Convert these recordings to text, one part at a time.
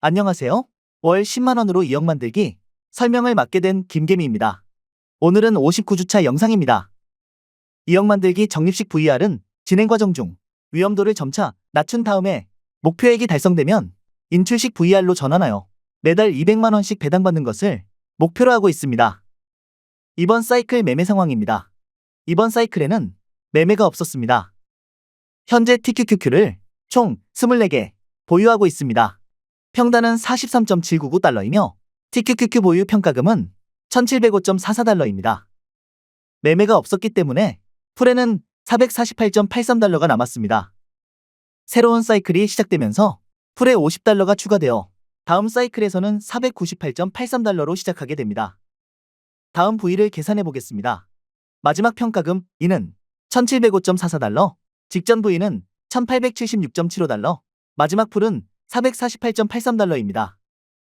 안녕하세요. 월 10만원으로 2억 만들기 설명을 맡게 된 김개미입니다. 오늘은 59주차 영상입니다. 2억 만들기 적립식 VR은 진행 과정 중 위험도를 점차 낮춘 다음에 목표액이 달성되면 인출식 VR로 전환하여 매달 200만원씩 배당받는 것을 목표로 하고 있습니다. 이번 사이클 매매 상황입니다. 이번 사이클에는 매매가 없었습니다. 현재 TQQQ를 총 24개 보유하고 있습니다. 평단은 43.799달러이며 TQQQ 보유 평가금은 1705.44달러입니다. 매매가 없었기 때문에 풀에는 448.83달러가 남았습니다. 새로운 사이클이 시작되면서 풀에 50달러가 추가되어 다음 사이클에서는 498.83달러로 시작하게 됩니다. 다음 부위를 계산해 보겠습니다. 마지막 평가금 이는 1705.44달러, 직전 부위는 1876.75달러, 마지막 풀은 448.83달러입니다.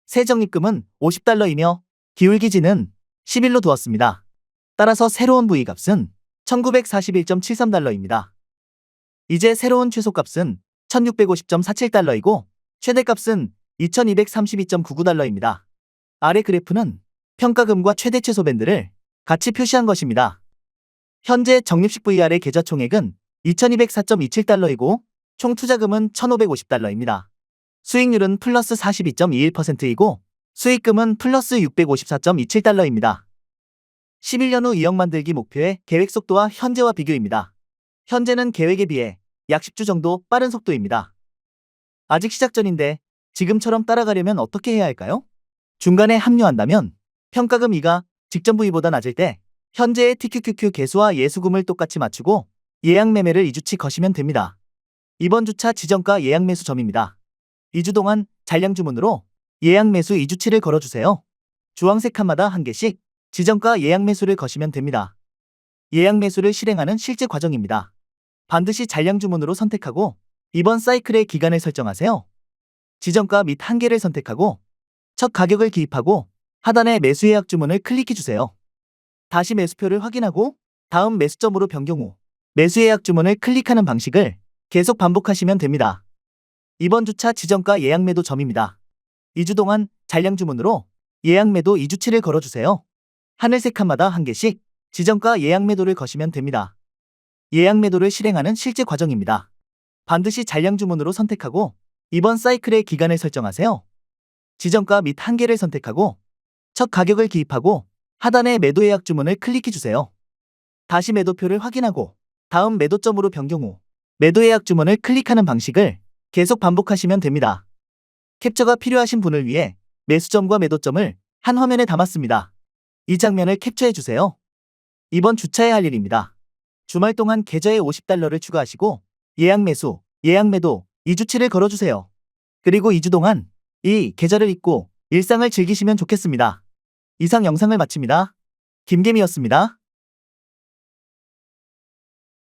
새 적립금은 50달러이며 기울기지는 10일로 두었습니다. 따라서 새로운 부위 값은 1941.73달러입니다. 이제 새로운 최소값은 1650.47달러이고 최대값은 2232.99달러입니다. 아래 그래프는 평가금과 최대 최소 밴드를 같이 표시한 것입니다. 현재 적립식 VR의 계좌 총액은 2204.27달러이고 총 투자금은 1550달러입니다. 수익률은 플러스 42.21%이고 수익금은 플러스 654.27달러입니다. 11년 후 2억 만들기 목표의 계획 속도와 현재와 비교입니다. 현재는 계획에 비해 약 10주 정도 빠른 속도입니다. 아직 시작 전인데 지금처럼 따라가려면 어떻게 해야 할까요? 중간에 합류한다면 평가금 2가 직전 부위보다 낮을 때 현재의 TQQQ 개수와 예수금을 똑같이 맞추고 예약 매매를 2주치 거시면 됩니다. 이번 주차 지정가 예약 매수 점입니다. 2주 동안 잔량 주문으로 예약 매수 2주치를 걸어주세요. 주황색 칸마다 한 개씩 지정가 예약 매수를 거시면 됩니다. 예약 매수를 실행하는 실제 과정입니다. 반드시 잔량 주문으로 선택하고 이번 사이클의 기간을 설정하세요. 지정가 및 한계를 선택하고 첫 가격을 기입하고 하단의 매수 예약 주문을 클릭해 주세요. 다시 매수표를 확인하고 다음 매수점으로 변경 후 매수 예약 주문을 클릭하는 방식을 계속 반복하시면 됩니다. 이번 주차 지정가 예약 매도 점입니다. 2주 동안 잔량 주문으로 예약 매도 2주치를 걸어주세요. 하늘색 칸마다 한 개씩 지정가 예약 매도를 거시면 됩니다. 예약 매도를 실행하는 실제 과정입니다. 반드시 잔량 주문으로 선택하고 이번 사이클의 기간을 설정하세요. 지정가 및 한계를 선택하고 첫 가격을 기입하고 하단의 매도 예약 주문을 클릭해 주세요. 다시 매도표를 확인하고 다음 매도점으로 변경 후 매도 예약 주문을 클릭하는 방식을 계속 반복하시면 됩니다. 캡처가 필요하신 분을 위해 매수점과 매도점을 한 화면에 담았습니다. 이 장면을 캡처해 주세요. 이번 주차에 할 일입니다. 주말 동안 계좌에 50달러를 추가하시고 예약 매수, 예약 매도 2주치를 걸어주세요. 그리고 2주 동안 이 계좌를 잊고 일상을 즐기시면 좋겠습니다. 이상 영상을 마칩니다. 김개미였습니다.